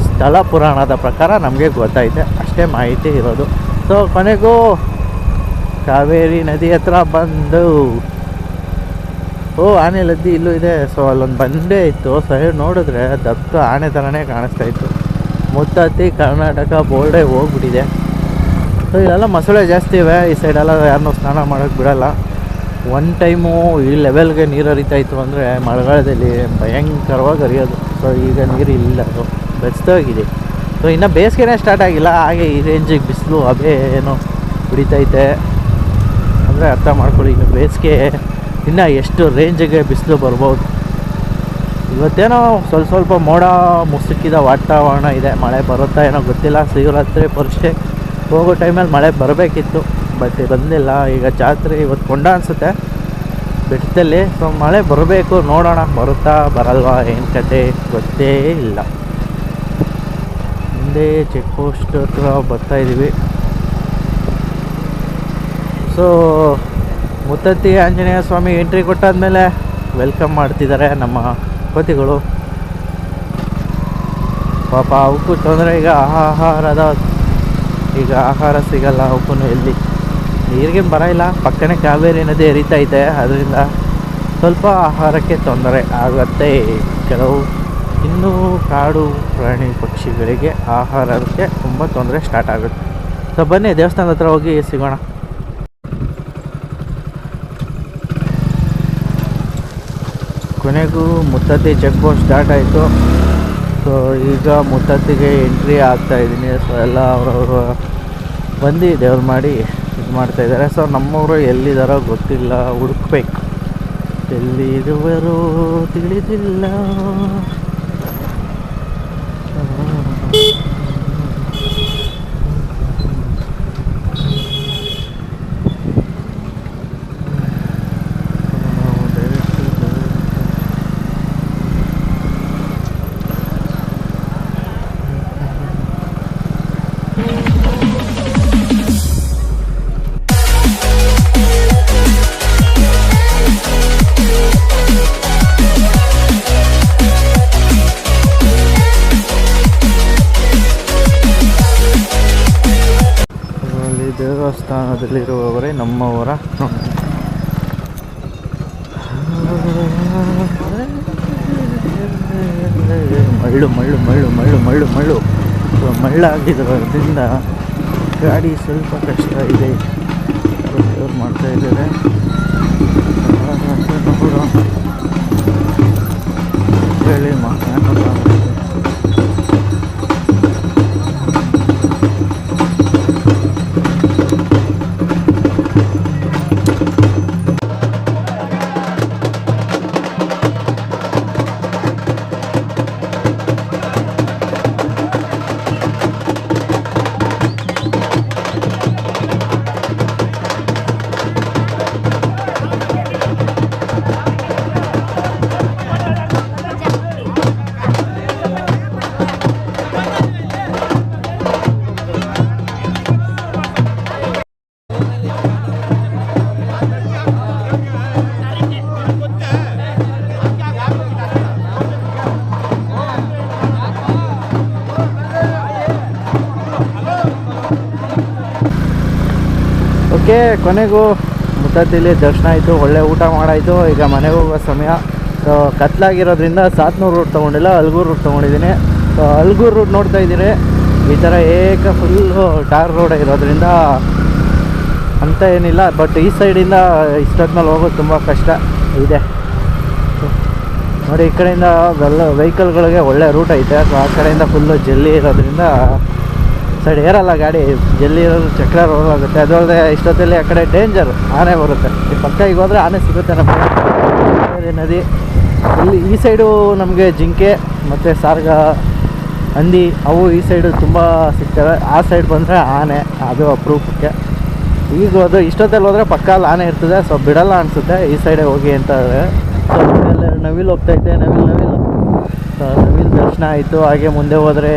ಸ್ಥಳ ಪುರಾಣದ ಪ್ರಕಾರ ನಮಗೆ ಗೊತ್ತಾಯಿತೆ. ಅಷ್ಟೇ ಮಾಹಿತಿ ಇರೋದು. ಸೊ ಕೊನೆಗೂ ಕಾವೇರಿ ನದಿ ಹತ್ರ ಬಂದು. ಓ, ಆನೆ ಲದ್ದಿ ಇಲ್ಲೂ ಇದೆ. ಸೊ ಅಲ್ಲೊಂದು ಬಂದೇ ಇತ್ತು. ಸೈಡ್ ನೋಡಿದ್ರೆ ದಪ್ಪ ಆನೆ ಥರನೇ ಕಾಣಿಸ್ತಾ ಇತ್ತು. ಮುತ್ತತ್ತಿ, ಕರ್ನಾಟಕ, ಬೋರ್ಡೇ ಹೋಗ್ಬಿಟ್ಟಿದೆ. ಸೊ ಇಲ್ಲೆಲ್ಲ ಮೊಸಳೆ ಜಾಸ್ತಿ ಇವೆ. ಈ ಸೈಡೆಲ್ಲ ಯಾರನ್ನೂ ಸ್ನಾನ ಮಾಡೋಕ್ಕೆ ಬಿಡಲ್ಲ. ಒನ್ ಟೈಮು ಈ ಲೆವೆಲ್ಗೆ ನೀರು ಹರಿತಾ ಇತ್ತು ಅಂದರೆ ಮಳೆಗಾಲದಲ್ಲಿ ಭಯಂಕರವಾಗಿ ಹರಿಯೋದು. ಸೊ ಈಗ ನೀರು ಇಲ್ಲ ಅದು. ಬೆಚ್ಚೋಗಿದೆ ಸೊ ಇನ್ನು ಬೇಸಿಗೆನೇ ಸ್ಟಾರ್ಟ್ ಆಗಿಲ್ಲ. ಹಾಗೆ ಈ ರೇಂಜಿಗೆ ಬಿಸಿಲು ಅದೇ ಏನೋ ಬಿಡಿತೈತೆ ಅಂದರೆ ಅರ್ಥ ಮಾಡ್ಕೊಳ್ಳಿ, ಇನ್ನು ಬೇಸಿಗೆ ಇನ್ನೂ ಎಷ್ಟು ರೇಂಜಿಗೆ ಬಿಸಿಲು ಬರ್ಬೋದು. ಇವತ್ತೇನೋ ಸ್ವಲ್ಪ ಸ್ವಲ್ಪ ಮೋಡ ಮುಸುಕಿದ ವಾತಾವರಣ ಇದೆ, ಮಳೆ ಬರುತ್ತಾ ಏನೋ ಗೊತ್ತಿಲ್ಲ, ಶಿವರಾತ್ರಿ ಪರೀಕ್ಷೆ ಹೋಗೋ ಟೈಮಲ್ಲಿ ಮಳೆ ಬರಬೇಕಿತ್ತು, ಬಟ್ ಬಂದಿಲ್ಲ, ಈಗ ಜಾತ್ರೆ ಇವತ್ತು ಕೊಂಡ ಅನಿಸುತ್ತೆ. ಬೆಟ್ಟದಲ್ಲಿ ಸೊ ಮಳೆ ಬರಬೇಕು, ನೋಡೋಣ, ಬರುತ್ತಾ, ಬರಲ್ವಾ, ಏನು ಕತೆ ಗೊತ್ತೇ ಇಲ್ಲ. ಮುಂದೆ ಚೆಕ್ ಪೋಸ್ಟ್ ಹತ್ರ ಬರ್ತಾ ಇದ್ದೀವಿ ಸೊ, ಮುತ್ತತ್ತಿ ಆಂಜನೇಯ ಸ್ವಾಮಿ ಎಂಟ್ರಿ ಕೊಟ್ಟಾದ್ಮೇಲೆ ವೆಲ್ಕಮ್ ಮಾಡ್ತಿದ್ದಾರೆ ನಮ್ಮ ಪತಿಗಳು. ಪಾಪ ಅವಕ್ಕೂ ತೊಂದರೆ, ಈಗ ಆಹಾರದ, ಈಗ ಆಹಾರ ಸಿಗಲ್ಲ ಅವಕ್ಕೂ ಎಲ್ಲಿ. ನೀರಿಗೇನು ಬರ ಇಲ್ಲ, ಪಕ್ಕನೇ ಕಾವೇರಿ ನದಿ ಇದೆ ಅದರಿಂದ ಸ್ವಲ್ಪ ಆಹಾರಕ್ಕೆ ತೊಂದರೆ ಆಗುತ್ತೆ. ಕೆಲವು ಇನ್ನೂ ಕಾಡು ಪ್ರಾಣಿ ಪಕ್ಷಿಗಳಿಗೆ ಆಹಾರಕ್ಕೆ ತುಂಬ ತೊಂದರೆ ಸ್ಟಾರ್ಟ್ ಆಗುತ್ತೆ. ಸೊ ಬನ್ನಿ, ದೇವಸ್ಥಾನದ ಹತ್ರ ಹೋಗಿ ಸಿಗೋಣ. ಕೊನೆಗೂ ಮುತ್ತತ್ತಿ ಚೆಕ್ ಪೋಸ್ಟ್ ಸ್ಟಾರ್ಟ್ ಆಯಿತು. ಸೊ ಈಗ ಮುತ್ತತ್ತಿಗೆ ಎಂಟ್ರಿ ಆಗ್ತಾ ಇದ್ದೀನಿ. ಸೊ ಎಲ್ಲ ಅವರವರು ಬಂದು ದೇವ್ರು ಮಾಡಿ ಇದು ಮಾಡ್ತಾಯಿದ್ದಾರೆ ಸೊ ನಮ್ಮವರು ಎಲ್ಲಿದ್ದಾರೋ ಗೊತ್ತಿಲ್ಲ. ಹುಡುಕ್ಬೇಕು. ಎಲ್ಲಿರುವರೋ ತಿಳಿದಿಲ್ಲ. ದೇವಸ್ಥಾನದಲ್ಲಿರುವವರೇ ನಮ್ಮವರ ಮಳ್ಳು ಮಳ್ಳು ಮಳ್ಳು ಮಳ್ಳು ಮಳ್ಳು ಮಳ್ಳು ಮಳ್ಳಾಗಿದ್ದರಿಂದ ಗಾಡಿ ಸ್ವಲ್ಪ ಕಷ್ಟ ಇದೆ. ಮಾಡ್ತಾ ಇದ್ದಾರೆ. ಹೇಳಿ ಮಾತಾಡೋಣ. ಕೊನೆಗೂ ಮುತ್ತತ್ತಿಲಿ ದರ್ಶನ ಆಯಿತು, ಒಳ್ಳೆ ಊಟ ಮಾಡಾಯಿತು. ಈಗ ಮನೆಗೆ ಹೋಗೋ ಸಮಯ. ಸೊ ಕತ್ಲಾಗಿರೋದ್ರಿಂದ ಸಾತ್ನೂರು ರೂಟ್ ತೊಗೊಂಡಿಲ್ಲ, ಅಲ್ಗೂರು ರೂಟ್ ತೊಗೊಂಡಿದ್ದೀನಿ. ಸೊ ಅಲ್ಗೂರು ರೂಟ್ ನೋಡ್ತಾ ಇದ್ದೀನಿ ಈ ಥರ ಏಕ ಫುಲ್ಲು ಟಾರ್ ರೋಡ್ ಇರೋದ್ರಿಂದ ಅಂತ ಏನಿಲ್ಲ. ಬಟ್ ಈ ಸೈಡಿಂದ ಇಷ್ಟೊತ್ತಿನಲ್ಲಿ ಹೋಗೋದು ತುಂಬ ಕಷ್ಟ. ಇದೆ. ನೋಡಿ, ಈ ಕಡೆಯಿಂದ ವೆಲ್ಲ ವೆಹಿಕಲ್ಗಳಿಗೆ ಒಳ್ಳೆ ರೂಟ್ ಐತೆ. ಸೊ ಆ ಕಡೆಯಿಂದ ಫುಲ್ಲು ಜಲ್ಲಿ ಇರೋದ್ರಿಂದ ಸೈಡ್ ಏರಲ್ಲ ಗಾಡಿ ಜಲ್ಲಿ ಇರೋದು ಚಕ್ರ ರೋಲ್ ಆಗುತ್ತೆ. ಅದಲ್ಲದೆ ಇಷ್ಟೊತ್ತಲ್ಲಿ ಆ ಕಡೆ ಡೇಂಜರ್ ಆನೆ ಬರುತ್ತೆ. ಈ ಪಕ್ಕ ಈಗ ಹೋದ್ರೆ ಆನೆ ಸಿಗುತ್ತೆ ನಮಗೆ ಕಾವೇರಿ ನದಿ, ಇಲ್ಲಿ ಈ ಸೈಡು ನಮಗೆ ಜಿಂಕೆ, ಮತ್ತು ಸಾರ್ಗ, ಹಂದಿ, ಅವು ಈ ಸೈಡು ತುಂಬ ಸಿಗ್ತವೆ. ಆ ಸೈಡ್ ಬಂದರೆ ಆನೆ, ಅದು ಅಪ್ರೂಪಕ್ಕೆ. ಈಗ ಹೋದ್ರೆ ಇಷ್ಟೊತ್ತಲ್ಲಿ ಹೋದರೆ ಪಕ್ಕ ಅಲ್ಲಿ ಆನೆ ಇರ್ತದೆ ಸೊ ಬಿಡಲ್ಲ ಅನಿಸುತ್ತೆ ಈ ಸೈಡೇ ಹೋಗಿ ಅಂತ ಸೊ ನವಿಲ್ ಹೋಗ್ತಾ ಇದ್ದೆ ನವಿಲ್ ನವಿಲ್. ಸೊ ನವಿಲ್ ದರ್ಶನ ಆಯಿತು. ಹಾಗೆ ಮುಂದೆ ಹೋದರೆ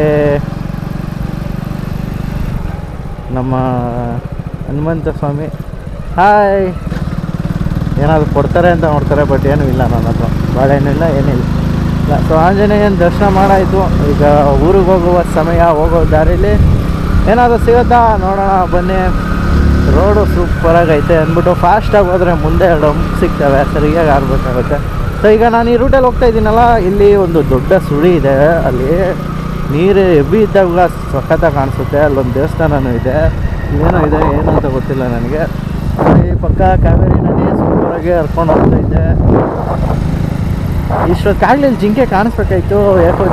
ನಮ್ಮ ಹನುಮಂತ ಸ್ವಾಮಿ ಹಾಯ್ ಏನಾದರೂ ಕೊಡ್ತಾರೆ ಅಂತ ನೋಡ್ತಾರೆ ಬಟ್ ಏನೂ ಇಲ್ಲ ನನ್ನ ಹತ್ರ. ಇಲ್ಲ. ಏನಿಲ್ಲ ಸೊ ಆಂಜನೇಯನ ದರ್ಶನ ಮಾಡಾಯಿತು. ಈಗ ಊರಿಗೆ ಹೋಗುವ ಸಮಯ ಹೋಗೋ ದಾರಿಲಿ ಏನಾದರೂ ಸಿಗುತ್ತಾ? ನೋಡೋಣ, ಬನ್ನಿ. ರೋಡು ಸೂಪರಾಗೈತೆ ಅಂದ್ಬಿಟ್ಟು ಫಾಸ್ಟಾಗಿ ಹೋದರೆ ಮುಂದೆ ಎರಡು ಸಿಗ್ತವೆ, ಸರಿಯಾಗಿ ಆಗಬೇಕಾಗುತ್ತೆ ಸೊ ಈಗ ನಾನು ಈ ರೂಟಲ್ಲಿ ಹೋಗ್ತಾ ಇದ್ದೀನಲ್ಲ, ಇಲ್ಲಿ ಒಂದು ದೊಡ್ಡ ಸುಳಿ ಇದೆ, ಅಲ್ಲಿ ನೀರು ಎಬ್ಬಿ ಇದ್ದಾಗ ಸಖತ್ತಾಗಿ ಕಾಣಿಸುತ್ತೆ, ಅಲ್ಲೊಂದು ದೇವಸ್ಥಾನನೂ ಇದೆ. ಏನೋ ಇದೆ, ಏನು ಅಂತ ಗೊತ್ತಿಲ್ಲ ನನಗೆ. ಈ ಪಕ್ಕ ಕಾವೇರಿ ನದಿ ಸೂಪರಾಗಿ ಹರ್ಕೊಂಡು ಇದ್ದೆ. ಇಷ್ಟೊತ್ತಾಗಲಿ ಕಾಗಲಿಲ್ಲಿ ಜಿಂಕೆ ಕಾಣಿಸ್ಬೇಕಾಯ್ತು, ಯಾಕೋ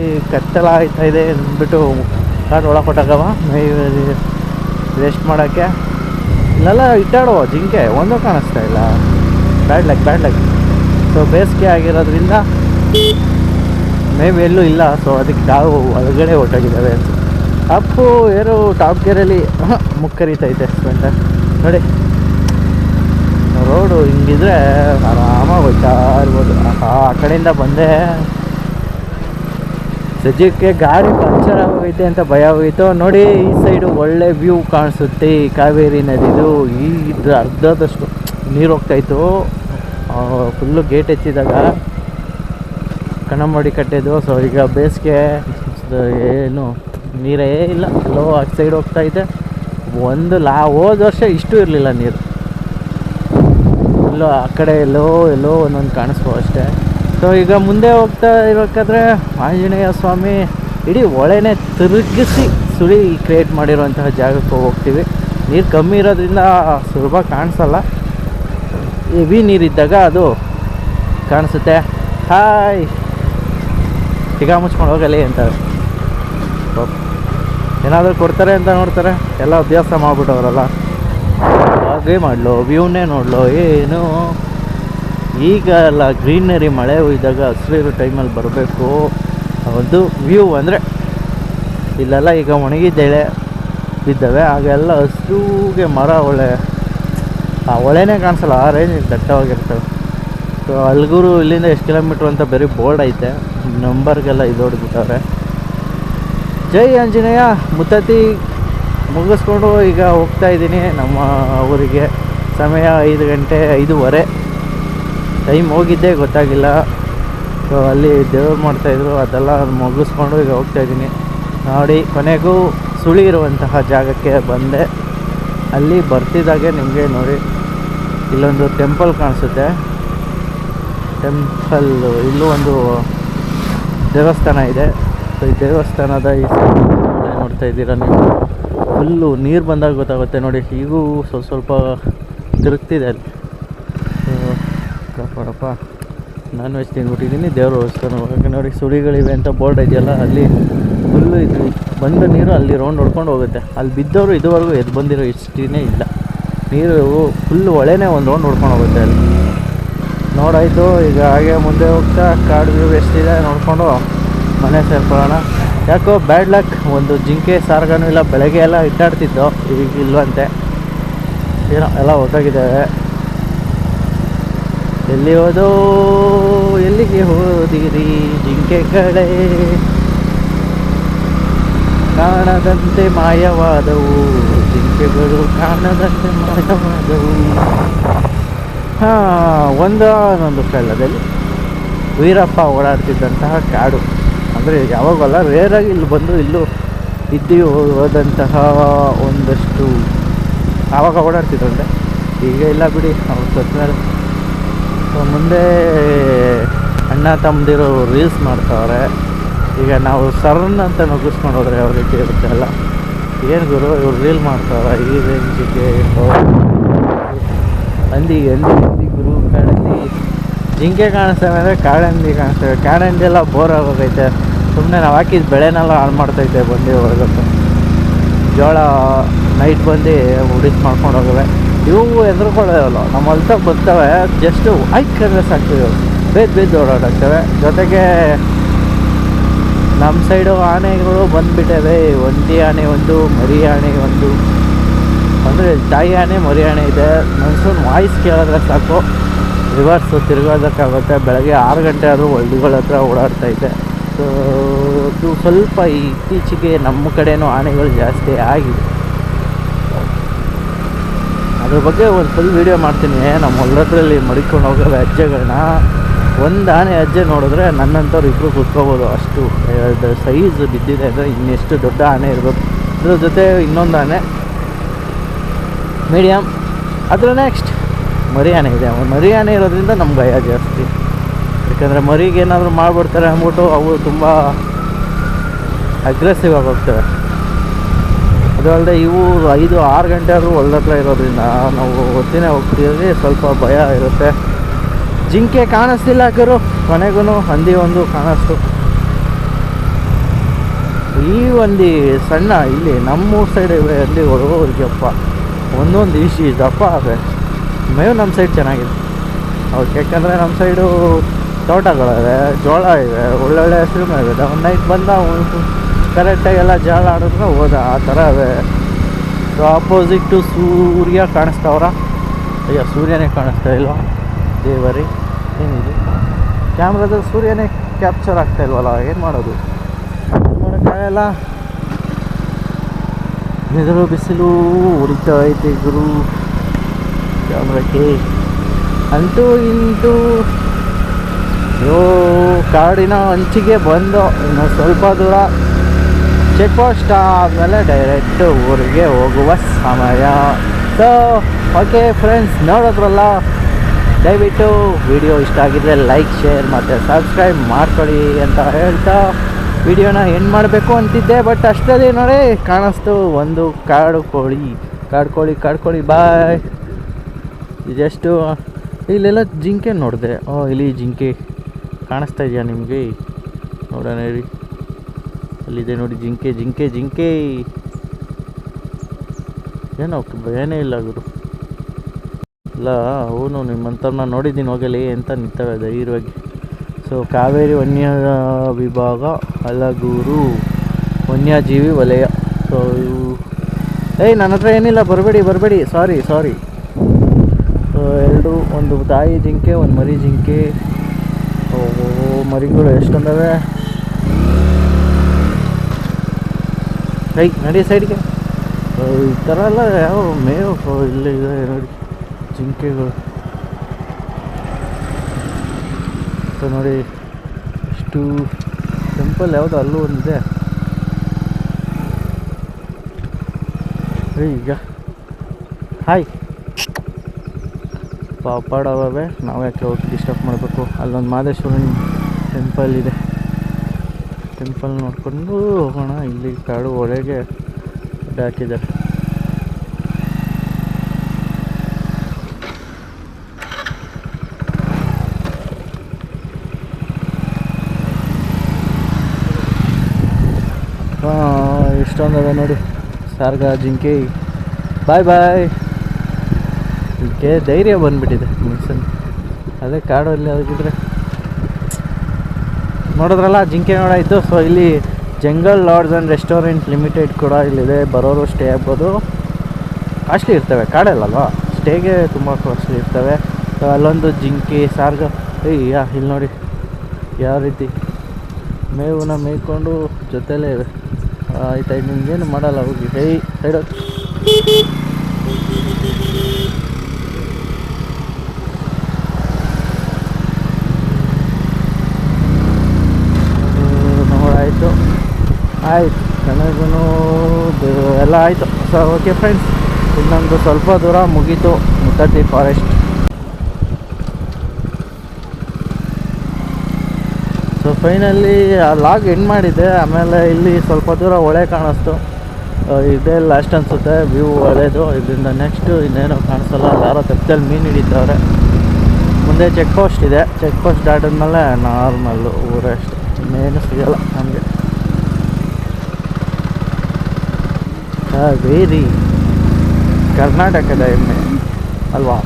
ಈ ಕತ್ತಲ ಆಯ್ತಾ ಇದೆ ಅಂದ್ಬಿಟ್ಟು ಕಾಡು ಒಳಗೆ ಮೈ ರೆಸ್ಟ್ ಮಾಡೋಕ್ಕೆ. ಇಲ್ಲೆಲ್ಲ ಇಟ್ಟಾಡುವ ಜಿಂಕೆ, ಒಂದೂ ಕಾಣಿಸ್ತಾ ಇಲ್ಲ. ಬ್ಯಾಡ್ ಲಕ್ ಬ್ಯಾಡ್ ಸೊ ಬೇಸಿಗೆ ಆಗಿರೋದ್ರಿಂದ ಮೇ ಬಿ ಎಲ್ಲೂ ಇಲ್ಲ ಸೊ ಅದಕ್ಕೆ ನಾವು ಒಳಗಡೆ ಹೊರಟೋಗಿದ್ದಾವೆ. ಅಪ್ಪು ಏರು ಟಾಪ್ ಗೇರಲ್ಲಿ <laughs> ಮುಕ್ಕರಿತೈತೆ ಸ್ವೆಂಟರ್ ನೋಡಿ. ರೋಡು ಹಿಂಗಿದ್ರೆ ಆರಾಮಾಗಿ ಹೋಗ್ತಾ ಇರ್ಬೋದು ಆ ಕಡೆಯಿಂದ ಬಂದೆ. ಸದ್ಯಕ್ಕೆ ಗಾಡಿ ಪಂಚರ್ ಆಗೋಗೈತೆ ಅಂತ ಭಯ ಹೋಗಿತ್ತು ನೋಡಿ, ಈ ಸೈಡು ಒಳ್ಳೆ ವ್ಯೂ ಕಾಣಿಸುತ್ತೆ, ಈ ಕಾವೇರಿ ನದಿದು. ಈ ಇದ್ರ ಅರ್ಧದಷ್ಟು ನೀರು ಹೋಗ್ತಾಯಿತ್ತು ಫುಲ್ಲು ಗೇಟ್ ಎತ್ತಿದಾಗ ಕಣ್ಣಂಬಾಡಿ ಕಟ್ಟಿದ್ದು. ಸೊ ಈಗ ಬೇಸಿಗೆ ಏನು, ನೀರೇ ಇಲ್ಲ. ಲೋ ಆ ಸೈಡ್ ಇದೆ. ಒಂದು ಲಾ, ಹೋದ ವರ್ಷ ಇಷ್ಟು ಇರಲಿಲ್ಲ ನೀರು. ಎಲ್ಲೋ ಆ ಕಡೆ ಎಲ್ಲೋ ಎಲ್ಲೋ ಒಂದೊಂದು ಕಾಣಿಸ್ಬೋ ಅಷ್ಟೇ. ಸೊ ಈಗ ಮುಂದೆ ಹೋಗ್ತಾ ಇರಬೇಕಾದ್ರೆ, ಆಂಜನೇಯ ಸ್ವಾಮಿ ಇಡೀ ಒಳೆನೇ ತಿರುಗಿಸಿ ಸುಳಿ ಕ್ರಿಯೇಟ್ ಮಾಡಿರುವಂತಹ ಜಾಗಕ್ಕೆ ಹೋಗ್ತೀವಿ. ನೀರು ಕಮ್ಮಿ ಇರೋದ್ರಿಂದ ಸುಲಭ ಕಾಣಿಸಲ್ಲ. ಹೆವಿ ನೀರಿದ್ದಾಗ ಅದು ಕಾಣಿಸುತ್ತೆ. ಹಾಯ್ ಈಗ ಮುಚ್ಕೊಂಡು ಹೋಗಲಿ ಅಂತಾರೆ. ಏನಾದರೂ ಕೊಡ್ತಾರೆ ಅಂತ ನೋಡ್ತಾರೆ. ಎಲ್ಲ ಅಭ್ಯಾಸ ಮಾಡ್ಬಿಟ್ಟವ್ರಲ್ಲ. ಹಾಗೆ ಮಾಡಲು, ವ್ಯೂನೇ ನೋಡಲು, ಏನು? ಈಗ ಎಲ್ಲ ಗ್ರೀನರಿ ಮಳೆ ಇದ್ದಾಗ ಹಸಿರು ಟೈಮಲ್ಲಿ ಬರಬೇಕು. ಒಂದು ವ್ಯೂ ಅಂದರೆ ಇಲ್ಲೆಲ್ಲ ಈಗ ಒಣಗಿದ್ದೇಳೆ, ಬಿದ್ದಾವೆ ಆಗೆಲ್ಲ ಹಸಿರುಗೆ ಮರ ಒಳ್ಳೆ. ಆ ಹೊಳೆನೇ ಕಾಣಿಸಲ್ಲ, ಆ ರೇಂಜ್ ದಟ್ಟವಾಗಿರ್ತವೆ. ಸೊ ಅಲ್ಗೂರು ಇಲ್ಲಿಂದ ಎಷ್ಟು ಕಿಲೋಮೀಟ್ರ್ ಅಂತ ಬರೀ ಬೋರ್ಡ್ ಐತೆ. ನಂಬರ್ಗೆಲ್ಲ ಇದು ಹೊಡೆದ್ಬಿಟ್ಟವ್ರೆ ಜೈ ಆಂಜನೇಯ, ಮುತ್ತತಿ ಮುಗಿಸ್ಕೊಂಡು ಈಗ ಹೋಗ್ತಾ ಇದ್ದೀನಿ ನಮ್ಮ ಊರಿಗೆ. ಸಮಯ ಐದು ಗಂಟೆ ಐದೂವರೆ. ಟೈಮ್ ಹೋಗಿದ್ದೇ ಗೊತ್ತಾಗಿಲ್ಲ. ಸೊ ಅಲ್ಲಿ ದೇವ್ರು ಮಾಡ್ತಾಯಿದ್ರು ಅದೆಲ್ಲ ಮುಗಿಸ್ಕೊಂಡು ಈಗ ಹೋಗ್ತಾ ಇದ್ದೀನಿ. ನೋಡಿ, ಕೊನೆಗೂ ಸುಳಿ ಇರುವಂತಹ ಜಾಗಕ್ಕೆ ಬಂದೆ. ಅಲ್ಲಿ ಬರ್ತಿದ್ದಾಗೆ ನಿಮಗೆ ನೋಡಿ. ಇಲ್ಲೊಂದು ಟೆಂಪಲ್ ಕಾಣಿಸುತ್ತೆ. ಟೆಂಪಲ್ ಇಲ್ಲೂ ಒಂದು ದೇವಸ್ಥಾನ ಇದೆ. ಸೊ ಈ ದೇವಸ್ಥಾನದ ಈ ನೋಡ್ತಾ ಇದ್ದೀರಾ ನೀವು? ಫುಲ್ಲು ನೀರು ಬಂದಾಗ ಗೊತ್ತಾಗುತ್ತೆ ನೋಡಿ ಈಗೂ ಸ್ವಲ್ಪ ಸ್ವಲ್ಪ ತಿರುಗ್ತಿದೆ ಅಲ್ಲಿ. ಕಾಪಾಡಪ್ಪ. ನಾನ್ ವೆಜ್ ತಿಂದ್ಬಿಟ್ಟಿದ್ದೀನಿ ದೇವ್ರ ದೇವಸ್ಥಾನ ಯಾಕೆ ನೋಡಿ, ಸುಳಿಗಳಿವೆ ಅಂತ ಬೋರ್ಡ್ ಇದೆಯಲ್ಲ, ಅಲ್ಲಿ ಫುಲ್ಲು ಇದು ಬಂದ ನೀರು ಅಲ್ಲಿ ರೌಂಡ್ ಹೊಡ್ಕೊಂಡು ಹೋಗುತ್ತೆ. ಅಲ್ಲಿ ಬಿದ್ದವರು ಇದುವರೆಗೂ ಎದ್ದು ಬಂದಿರೋ ಇಷ್ಟೇ ಇಲ್ಲ. ನೀರು ಫುಲ್ ಒಳೆನೇ ಒಂದು ರೌಂಡ್ ಹೊಡ್ಕೊಂಡು ಹೋಗುತ್ತೆ ಅಲ್ಲಿ. ನೋಡಾಯಿತು, ಈಗ ಹಾಗೆ ಮುಂದೆ ಹೋಗ್ತಾ ಕಾಡು ವ್ಯೂ ಎಷ್ಟಿದೆ ನೋಡಿಕೊಂಡು ಮನೆ ಸೇರ್ಕೊಳ್ಳೋಣ. ಯಾಕೋ ಬ್ಯಾಡ್ ಲಕ್ ಒಂದು ಜಿಂಕೆ ಸಾರ್ಗನೂ ಇಲ್ಲ, ಬೆಳಗ್ಗೆ ಎಲ್ಲ ಇಟ್ಟಾಡ್ತಿದ್ದು ಈಗ ಇಲ್ವಂತೆ. ಏನೋ ಎಲ್ಲ ಹೊರಟಾಗಿದ್ದಾವೆ. ಎಲ್ಲಿ ಹೋದೋ, ಎಲ್ಲಿಗೆ ಹೋದಿರಿ ಕಡೆ? ಕಾಣದಂತೆ ಮಾಯವಾದವು, ಜಿಂಕೆಗಳು ಕಾಣದಂತೆ ಮಾಯವಾದವು. ಒಂದಾನೊಂದು ಕಾಲದಲ್ಲಿ ವೀರಪ್ಪ ಓಡಾಡ್ತಿದ್ದಂತಹ ಕಾಡು. ಅಂದರೆ ಯಾವಾಗಲ್ಲ ರೇರಾಗಿ ಇಲ್ಲಿ ಬಂದು ಇಲ್ಲೂ ಇದ್ದು ಹೋದಂತಹ ಒಂದಷ್ಟು ಆವಾಗ ಓಡಾಡ್ತಿದ್ರಂತೆ. ಈಗ ಇಲ್ಲ ಬಿಡಿ, ಅವ್ರು ಸತ್ತ ಮುಂದೆ ಅಣ್ಣ ತಮ್ಮದಿರು ರೀಲ್ಸ್ ಮಾಡ್ತಾವ್ರೆ. ಈಗ ನಾವು ಸರ್ನ್ ಅಂತ ನುಗ್ಗಿಸ್ಕೊಂಡು ಹೋದ್ರೆ ಅವ್ರಿಗೆ ರೀತಿ ಇರುತ್ತೆ ಅಲ್ಲ. ಏನು ಗುರು, ಇವ್ರು ರೀಲ್ ಮಾಡ್ತಾವ್ರೆ? ಈ ರೇಂಜಿಗೆ ಹಂದಿ ಹಂದಿ ಹಂದಿ ಗುರು ಕಾಡಂದಿ ಜಿಂಕೆ ಕಾಣಿಸ್ತವೆ ಅಂದರೆ ಕಾಡಂದಿ ಕಾಣಿಸ್ತವೆ. ಕಾಡಂದಿ ಎಲ್ಲ ಬೋರ್ ಆಗೋಗೈತೆ. ಸುಮ್ಮನೆ ನಾವು ಹಾಕಿದ ಬೆಳೆನೆಲ್ಲ ಹಾಳು ಮಾಡ್ತೈತೆ ಬಂದು ಹೊರಗಕ್ಕೆ ಜೋಳ ನೈಟ್ ಬಂದು ಉಡಿಸ್ ಮಾಡ್ಕೊಂಡು ಹೋಗವೆ ಇವು ಎದುರುಕೊಳ್ಳೋಲ್ಲ ನಮ್ಮ ಹೊಲ್ದಾಗ ಬರ್ತವೆ ಜಸ್ಟ್ ಆಯ್ಕೊಂಡ್ರೆ ಸಾಕು ಇವು. ಬೇದ್ ಬೇದ್ ಓಡಾಡಾಗ್ತವೆ. ಜೊತೆಗೆ ನಮ್ಮ ಸೈಡು ಆನೆಗಳು ಬಂದುಬಿಟ್ಟವೆ. ಒಂದಿ ಆನೆ ಒಂದು, ಮರಿ ಆನೆ ಒಂದು. ಅಂದರೆ ತಾಯಿ ಆನೆ ಮರಿ ಆನೆ ಇದೆ. ಮನ್ಸೂನ್ ವಾಯ್ಸ್ ಕೇಳಿದ್ರೆ ಸಾಕು. ರಿವರ್ಸು ತಿರುಗೋದಕ್ಕಾಗುತ್ತೆ. ಬೆಳಗ್ಗೆ ಆರು ಗಂಟೆ ಆದರೂ ಹಳ್ಳಿಗಳ ಹತ್ರ ಓಡಾಡ್ತಾ ಇದೆ. ಸೊ ಇದು ಸ್ವಲ್ಪ ಇತ್ತೀಚೆಗೆ ನಮ್ಮ ಕಡೆಯೂ ಆನೆಗಳು ಜಾಸ್ತಿ ಆಗಿದೆ. ಅದ್ರ ಬಗ್ಗೆ ಒಂದು ಫುಲ್ ವೀಡಿಯೋ ಮಾಡ್ತೀನಿ. ನಮ್ಮ ಹೊಲದಲ್ಲಿ ಮಡಿಕೊಂಡು ಹೋಗೋ ಹೆಜ್ಜೆಗಳನ್ನ ಒಂದು ಆನೆ ಹೆಜ್ಜೆ ನೋಡಿದ್ರೆ ನನ್ನಂಥವ್ರು ಇಬ್ಬರು ಕುತ್ಕೋಬೋದು. ಅಷ್ಟು ಸೈಜ್ ಬಿದ್ದಿದೆ ಅಂದರೆ ಇನ್ನೆಷ್ಟು ದೊಡ್ಡ ಆನೆ ಇರ್ಬೋದು ಅದ್ರ ಜೊತೆ ಇನ್ನೊಂದು ಆನೆ ಮೀಡಿಯಮ್ ಅದರ ನೆಕ್ಸ್ಟ್ ಮರಿ ಆನೆ ಇದೆ. ಮರಿ ಆನೆ ಇರೋದ್ರಿಂದ ನಮ್ಗೆ ಭಯ ಜಾಸ್ತಿ. ಯಾಕಂದರೆ ಮರಿಗೆ ಏನಾದರೂ ಮಾಡಿಬಿಡ್ತಾರೆ ಅಂದ್ಬಿಟ್ಟು ಅವು ತುಂಬ ಅಗ್ರೆಸಿವ್ ಆಗಿ ಹೋಗ್ತವೆ. ಅದು ಅಲ್ಲದೆ ಇವು ಐದು, ಆರು ಗಂಟೆ ಆದರೂ ಹೊಲ್ದತ್ರ ಇರೋದ್ರಿಂದ ನಾವು ಹೊತ್ತಿನೇ ಹೋಗ್ತೀವಿ ಸ್ವಲ್ಪ ಭಯ ಇರುತ್ತೆ. ಜಿಂಕೆ ಕಾಣಿಸ್ತಿಲ್ಲ ಕರು. ಕೊನೆಗೂ ಹಂದಿ ಒಂದು ಕಾಣಿಸ್ತು. ಈ ಒಂದು ಸಣ್ಣ ಇಲ್ಲಿ ನಮ್ಮೂರು ಸೈಡ್ ಇವೆ ಹಂದಿಗಳು ಯಪ್ಪ ಒಂದೊಂದು ಈಸಿ ದಪ್ಪ ಅವೆ ಮೇವು ನಮ್ಮ ಸೈಡ್ ಚೆನ್ನಾಗಿದೆ. ಅವ್ರು ಯಾಕಂದರೆ ನಮ್ಮ ಸೈಡು ತೋಟಗಳಿವೆ, ಜೋಳ ಇವೆ, ಒಳ್ಳೊಳ್ಳೆ ಹಸಿರು ಮೇವು ಇದೆ ಒಂದು ನೈಟ್ ಬಂದ ಕರೆಕ್ಟಾಗಿ ಎಲ್ಲ ಜಾಳ ಆಡಿದ್ರೆ ಹೋದ, ಆ ಥರ ಅವೆ ಸೊ ಆಪೋಸಿಟ್ಟು ಸೂರ್ಯ ಕಾಣಿಸ್ತಾವ್ರ ಅಯ್ಯೋ, ಸೂರ್ಯನೇ ಕಾಣಿಸ್ತಾ ಇಲ್ವ? ದೇವರಿ, ಏನಿದೆ? ಕ್ಯಾಮ್ರಾದಲ್ಲಿ ಸೂರ್ಯನೇ ಕ್ಯಾಪ್ಚರ್ ಆಗ್ತಾ ಇಲ್ವಲ್ಲ, ಏನು ಮಾಡೋದು? ಮಾಡೋಕ್ಕಾಗಲ್ಲ ಎದುರು ಬಿಸಿಲು ಉರಿತಾ ಐತೆ ಗುರು. ಕ್ಯಾಮ್ರಕ್ಕೆ ಅಂತೂ ಇಂತೂ ಯೋ ಕಾಡಿನ ಅಂಚಿಗೆ ಬಂದು ಇನ್ನು ಸ್ವಲ್ಪ ದೂರ ಚೆಕ್ ಪೋಸ್ಟ್ ಆದಮೇಲೆ ಡೈರೆಕ್ಟ್ ಊರಿಗೆ ಹೋಗುವ ಸಮಯ. ಸೊ ಓಕೆ ಫ್ರೆಂಡ್ಸ್ ನೋಡಿದ್ರಲ್ಲ? ದಯವಿಟ್ಟು ವಿಡಿಯೋ ಇಷ್ಟ ಆಗಿದ್ರೆ ಲೈಕ್ ಶೇರ್ ಮತ್ತು ಸಬ್ಸ್ಕ್ರೈಬ್ ಮಾಡ್ಕೊಳ್ಳಿ ಅಂತ ಹೇಳ್ತಾ ವಿಡಿಯೋನ ಎಂಡ್ ಮಾಡಬೇಕು ಅಂತಿದ್ದೆ ಬಟ್ ಅಷ್ಟರಲ್ಲಿ ನೋಡಿ, ಕಾಣಿಸ್ತು ಒಂದು ಕಾಡು ಕೋಳಿ. ಕಾಡು ಕೋಳಿ ಕಾಡು ಕೋಳಿ ಬಾಯ್ ಇದೆಷ್ಟು. ಇಲ್ಲೆಲ್ಲ ಜಿಂಕೆ ನೋಡಿದೆ. ಓ, ಇಲ್ಲಿ ಜಿಂಕೆ ಕಾಣಿಸ್ತಾ ಇದೆಯಾ ನಿಮಗೆ? ನೋಡೋಣ ಹೇಳಿ ಅಲ್ಲಿದೆ ನೋಡಿ ಜಿಂಕೆ ಜಿಂಕೆ ಜಿಂಕೆ. ಏನೋ, ಏನೇ ಭಯನೇ ಇಲ್ಲ ಗುರು. ಇಲ್ಲ, ಅವನು ನಿಮ್ಮಂಥವ್ರನ್ನ ನೋಡಿದ್ದೀನಿ ಹೋಗಲಿ ಅಂತ ನಿಂತವೆ ಧೈರ್ಯವಾಗಿ. ಸೊ ಕಾವೇರಿ ವನ್ಯ ವಿಭಾಗ ಹಲಗೂರು ವನ್ಯಜೀವಿ ವಲಯ ಸೊ ಏಯ್ ನನ್ನ ಹತ್ರ ಏನಿಲ್ಲ ಬರಬೇಡಿ ಬರಬೇಡಿ ಸಾರಿ ಸಾರಿ ಸೊ ಎರಡು ಒಂದು ತಾಯಿ ಜಿಂಕೆ ಒಂದು ಮರಿ ಜಿಂಕೆ ಮರಿಗಳು ಎಷ್ಟೊಂದವೆ ಐ ನಡಿ ಸೈಡ್ಗೆ ಈ ಥರ ಎಲ್ಲ ಯಾವ ಮೇವು ಇಲ್ಲಿ ಇದೆ ಜಿಂಕೆಗಳು ಸೊ ನೋಡಿ. ಇಷ್ಟು ಟೆಂಪಲ್ ಯಾವುದು ಅಲ್ಲೂ ಒಂದಿದೆ. ಈಗ. ಹಾಯ್ ಪಾಪಾಡವೇ ನಾವು ಯಾಕೆ ಹೋಗಿ ಡಿಸ್ಟರ್ಬ್ ಮಾಡಬೇಕು? ಅಲ್ಲೊಂದು ಮಾದೇಶ್ವರನ ಟೆಂಪಲ್ ಇದೆ. ಟೆಂಪಲ್ ನೋಡಿಕೊಂಡು ಹೋಗೋಣ. ಇಲ್ಲಿ ಕಾಡು ಒಳಗೆ ಹಾಕಿದ್ದಾರೆ ಹಾಂ ಇಷ್ಟೊಂದವೆ ನೋಡಿ ಸಾರ್ಗ, ಜಿಂಕೆ. ಬಾಯ್ ಬಾಯ್ ಜಿಂಕೆ ಧೈರ್ಯ ಬಂದುಬಿಟ್ಟಿದೆ ಮನುಷ್ಯನ ಅದೇ ಕಾಡಲ್ಲಿ ಆಗಿದ್ರೆ ನೋಡಿದ್ರಲ್ಲ, ಜಿಂಕೆ ನೋಡಾಯಿತು ಸೊ ಇಲ್ಲಿ jungle lodge and restaurant limited ಕೂಡ ಇಲ್ಲಿದೆ. ಬರೋರು ಸ್ಟೇ ಆಗ್ಬೋದು. ಕಾಸ್ಟ್ಲಿ ಇರ್ತವೆ. ಕಾಡಲ್ಲಲ್ವಾ? ಸ್ಟೇಗೆ ತುಂಬ ಕಾಸ್ಟ್ಲಿ ಇರ್ತವೆ. ಸೊ ಅಲ್ಲೊಂದು ಜಿಂಕೆ, ಸಾರ್ಗ. ಯಾ, ಇಲ್ಲಿ ನೋಡಿ. ಯಾವ ರೀತಿ ಮೇವನ್ನ ಮೇಯ್ಕೊಂಡು ಜೊತೆಲೇ ಇವೆ ಆಯ್ತಾಯ್ತು ನಿಮ್ಗೇನು ಮಾಡಲ್ಲ, ಹೋಗಿ ಹೇ ಸೈಡ್ ನೋಡಾಯಿತು ಆಯ್ತು. ನನಗೂ ಎಲ್ಲ ಆಯಿತು. ಸೊ ಓಕೆ ಫ್ರೆಂಡ್ಸ್ ಇನ್ನೊಂದು ಸ್ವಲ್ಪ ದೂರ ಮುಗೀತು. ಮುತ್ತತ್ತಿ ಫಾರೆಸ್ಟ್ ಸೊ ಫೈನಲಿ ಆ ಲಾಗ್ ಎಂಡ್ ಮಾಡಿದ್ದೆ ಆಮೇಲೆ ಇಲ್ಲಿ ಸ್ವಲ್ಪ ದೂರ ಹೊಳೆ ಕಾಣಿಸ್ತು. ಇದೇ ಲಾಸ್ಟ್ ಅನಿಸುತ್ತೆ. ವ್ಯೂ ಒಳ್ಳೆಯದು ಇದರಿಂದ ನೆಕ್ಸ್ಟು ಇನ್ನೇನು ಕಾಣಿಸಲ್ಲ. ಯಾರೋ ತಪ್ಪದಲ್ಲಿ ಮೀನು ಹಿಡಿತವ್ರೆ. ಮುಂದೆ ಚೆಕ್ ಪೋಸ್ಟ್ ಇದೆ. ಚೆಕ್ ಪೋಸ್ಟ್ ದಾಟಿದ್ಮೇಲೆ ನಾರ್ಮಲ್ಲು ಊರಷ್ಟು ಇನ್ನೇನು ಸಿಗಲ್ಲ ನಮಗೆ. ವೇರಿ ಕರ್ನಾಟಕದ ಎಮ್ಮೆ. ಅಲ್ವಾ?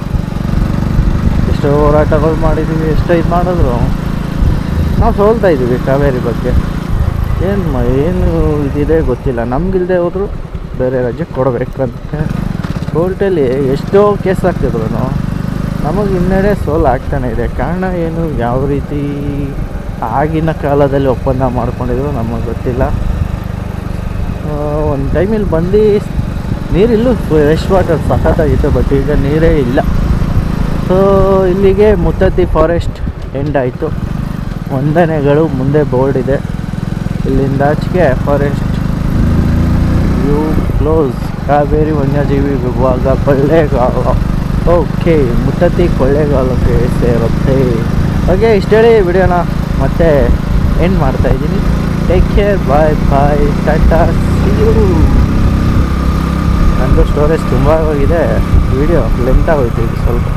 ಎಷ್ಟೋ ಹೋರಾಟಗಳು ಮಾಡಿದ್ದೀವಿ ಎಷ್ಟೋ ಇದು ಮಾಡಿದ್ರು. ನಾವು ಸೋಲ್ತಾ ಇದ್ದೀವಿ ಕಾವೇರಿ ಬಗ್ಗೆ. ಏನು ಮ ಏನು ಇದಿದೆ ಗೊತ್ತಿಲ್ಲ. ನಮಗಿಲ್ಲದೆ ಹೋದ್ರು ಬೇರೆ ರಾಜ್ಯಕ್ಕೆ ಕೊಡಬೇಕಂತ. ಕೋರ್ಟಲ್ಲಿ ಎಷ್ಟೋ ಕೇಸ್ ಆಗ್ತಿದ್ರು ನಮಗೆ ಹಿನ್ನಡೆ ಸೋಲು ಆಗ್ತಾನೆ ಇದೆ. ಕಾರಣ ಏನು? ಯಾವ ರೀತಿ ಆಗಿನ ಕಾಲದಲ್ಲಿ ಒಪ್ಪಂದ ಮಾಡ್ಕೊಂಡಿದ್ರು ನಮಗೆ ಗೊತ್ತಿಲ್ಲ. ಒಂದು ಟೈಮಲ್ಲಿ ಬಂದು ನೀರಿಲ್ಲೂ ಫ್ರೆಶ್ ವಾಟರ್ ಸಖತ್ತಾಗಿತ್ತು ಬಟ್ ಈಗ ನೀರೇ ಇಲ್ಲ. ಸೊ ಇಲ್ಲಿಗೆ ಮುತ್ತತ್ತಿ ಫಾರೆಸ್ಟ್ ಎಂಡ್ ಆಯಿತು. ವಂದನೆಗಳು ಮುಂದೆ ಬೋರ್ಡ್ ಇದೆ. ಇಲ್ಲಿಂದ ಆಚೆಗೆ ಫಾರೆಸ್ಟ್, ವ್ಯೂ ಕ್ಲೋಸ್. ಕಾವೇರಿ ವನ್ಯಜೀವಿ ವಿಭಾಗ, ಕೊಳ್ಳೇಗಾಲ. ಓಕೆ ಮುತ್ತತಿ ಕೊಳ್ಳೇಗಾಲಕ್ಕೆ ಸೇರುತ್ತೆ. ಓಕೆ ಇಷ್ಟೇಳಿ ವಿಡಿಯೋನ ಮತ್ತೆ ಎಂಡ್ ಮಾಡ್ತಾ ಇದ್ದೀನಿ. Take care bye bye tata you ನಂದು ಸ್ಟೋರೇಜ್ ತುಂಬ ಹೋಗಿದೆ ವಿಡಿಯೋ ಲೆಂತ್ ಆಗೋಯ್ತು ಸ್ವಲ್ಪ.